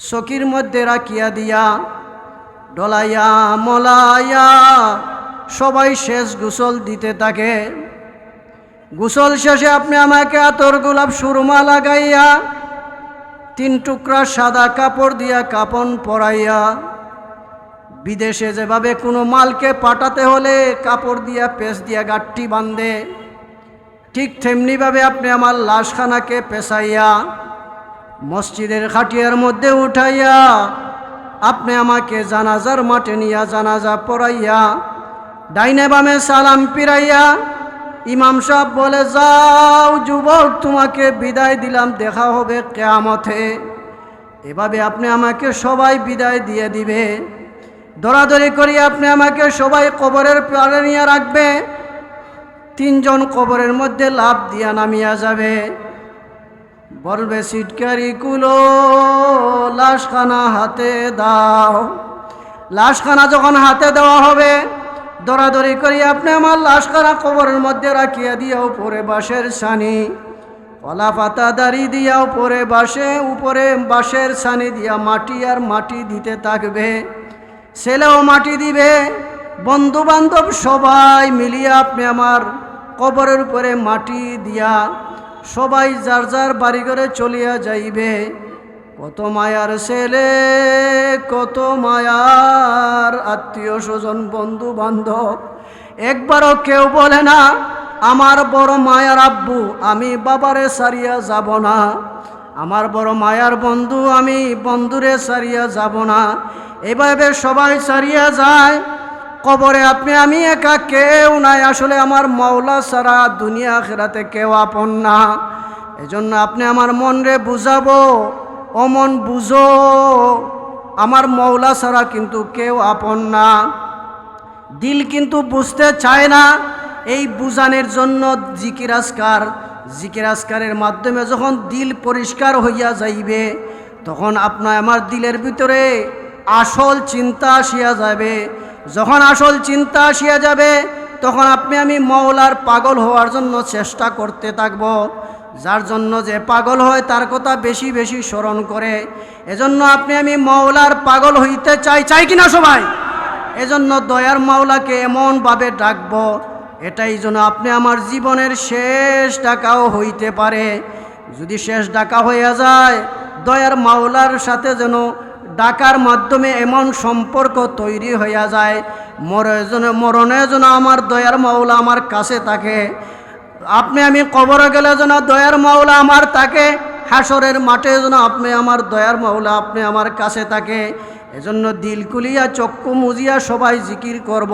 চকির মধ্যে রাখিয়া দিয়া, ডলাইয়া মলাইয়া সবাই শেষ গোসল দিতে থাকে। গোসল শেষে আপনি আমাকে আতর গোলাপ সুরমা লাগাইয়া, তিন টুকরা সাদা কাপড় দিয়া কাপন পরাইয়া, বিদেশে যেভাবে কোনো মালকে পাঠাতে হলে কাপড় দিয়া, পেঁচ দিয়া গাঠটি বাঁধে, ঠিক তেমনিভাবে আপনি আমার লাশখানাকে পেশাইয়া মসজিদের খাটিয়ার মধ্যে উঠাইয়া, আপনি আমাকে জানাজার মাঠে নিয়া জানাজা পড়াইয়া, ডাইনে বামে সালাম পিরাইয়া ইমাম সাহেব বলে, যাও যুবক, তোমাকে বিদায় দিলাম, দেখা হবে কেয়ামতে। এভাবে আপনি আমাকে সবাই বিদায় দিয়ে দিবে। দরাদরি করি আপনি আমাকে সবাই কবরের পাড়ে নিয়ে রাখবে। তিনজন কবরের মধ্যে লাভ দিয়া নামিয়া যাবে। বলবে, সিটকারি কুলো, লাশখানা হাতে দাও। লাশখানা যখন হাতে দেওয়া হবে দৌড়াদৌড়ি করি আপনি আমার লাশখানা কবরের মধ্যে রাখিয়া দিয়া উপরে বাঁশের ছানি। কলা পাতা দাড়ি দিয়া উপরে বাসে উপরে বাঁশের ছানি দিয়া মাটি আর মাটি দিতে থাকবে। ছেলেও মাটি দিবে বন্ধু বান্ধব সবাই মিলিয়ে আপনি আমার কবরের উপরে মাটি দিয়া সবাই যার যার বাড়ি করে চলিয়া যাইবে। কত মায়ার ছেলে, কত মায়ার আত্মীয় স্বজন বন্ধু বান্ধব একবারও কেউ বলে না, আমার বড় মায়ার আব্বু, আমি বাবারে সারিয়া যাব না। আমার বড় মায়ার বন্ধু, আমি বন্ধুরে সারিয়া যাব না। এভাবে সবাই সারিয়া যায়। কবরে আপনি, আমি একা কেউ নাই। আসলে আমার মৌলা সারা দুনিয়া খেরাতে কেউ আপন না। এজন্য আপনি আমার মন রে বুঝাবো, ও মন বুঝো, আমার মৌলা ছাড়া কিন্তু কেউ আপন না। দিল কিন্তু বুঝতে চায় না। এই বুঝানোর জন্য জিকির আসকার জিকির আসকারের মাধ্যমে যখন দিল পরিষ্কার হইয়া যাইবে, তখন আপনার আমার দিলের ভিতরে আসল চিন্তা আসিয়া যাবে যখন আসল চিন্তা আসিয়া যাবে, তখন আপনি আমি মৌলার পাগল হওয়ার জন্য চেষ্টা করতে থাকব। যার জন্য যে পাগল হয়, তার কথা বেশি বেশি স্মরণ করে। এজন্য আপনি আমি মৌলার পাগল হইতে চাই চাই কিনা সবাই? এজন্য দয়ার মাওলাকে এমনভাবে ডাকব, এটাই যেন আপনি আমার জীবনের শেষ ডাকাও হইতে পারে। যদি শেষ ডাকা হইয়া যায়, দয়ার মাওলার সাথে যেন ডাকার মাধ্যমে এমন সম্পর্ক তৈরি হইয়া যায়। মরে যেন মরণে যেন আমার দয়ার মাওলা আমার কাছে থাকে। আপনি আমি কবরে গেলে যেন দয়ার মাওলা আমার তাকে হাসরের মাঠে যেন আপনি আমার দয়ার মাওলা আপনি আমার কাছে থাকে। এজন্য দিলকুলিয়া চক্ষু মুজিয়া সবাই জিকির করব।